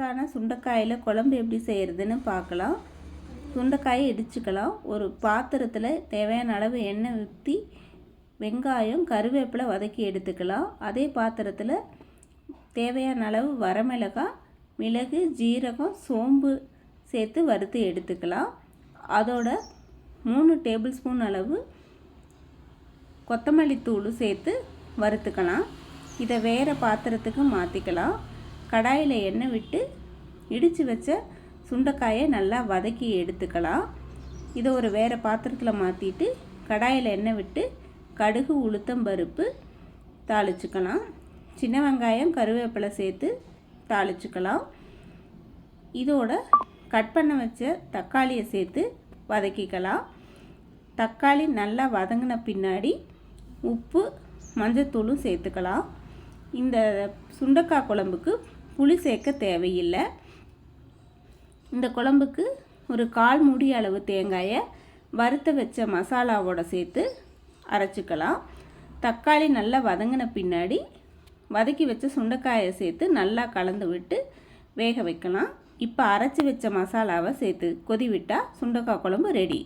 சான சுண்டைக்காயில் குழம்பு எப்படி செய்கிறதுன்னு பார்க்கலாம். சுண்டைக்காயை இடிச்சுக்கலாம். ஒரு பாத்திரத்தில் தேவையான அளவு எண்ணெய் ஊற்றி வெங்காயம் கருவேப்பிலை வதக்கி எடுத்துக்கலாம். அதே பாத்திரத்தில் தேவையான அளவு வரமிளகாய் மிளகு ஜீரகம் சோம்பு சேர்த்து வறுத்து எடுத்துக்கலாம். அதோட மூணு டேபிள் ஸ்பூன் அளவு கொத்தமல்லி தூள் சேர்த்து வறுத்துக்கலாம். இதை வேறு பாத்திரத்துக்கு மாற்றிக்கலாம் கடாயில் எண்ணெய் விட்டு இடித்து வச்ச சுண்டைக்காயை நல்லா வதக்கி எடுத்துக்கலாம். இதை ஒரு வேறு பாத்திரத்தில் மாற்றிட்டு கடாயில் எண்ணெய் விட்டு கடுகு உளுத்தம் பருப்பு தாளிச்சுக்கலாம். சின்ன வெங்காயம் கருவேப்பிலை சேர்த்து தாளிச்சுக்கலாம். இதோட கட் பண்ண வச்ச தக்காளியை சேர்த்து வதக்கிக்கலாம். தக்காளி நல்லா வதங்கின பின்னாடி உப்பு மஞ்சத்தூளும் சேர்த்துக்கலாம். இந்த சுண்டக்காய் குழம்புக்கு புளி சேர்க்க தேவையில்லை. இந்த குழம்புக்கு ஒரு கால் மூடி அளவு தேங்காயை வறுத்த வச்ச மசாலாவோட சேர்த்து அரைச்சிக்கலாம். தக்காளி நல்லா வதங்கின பின்னாடி வதக்கி வச்ச சுண்டைக்காயை சேர்த்து நல்லா கலந்து விட்டு வேக வைக்கலாம். இப்போ அரைச்சி வச்ச மசாலாவை சேர்த்து கொதி விட்டால் சுண்டைக்காய் குழம்பு ரெடி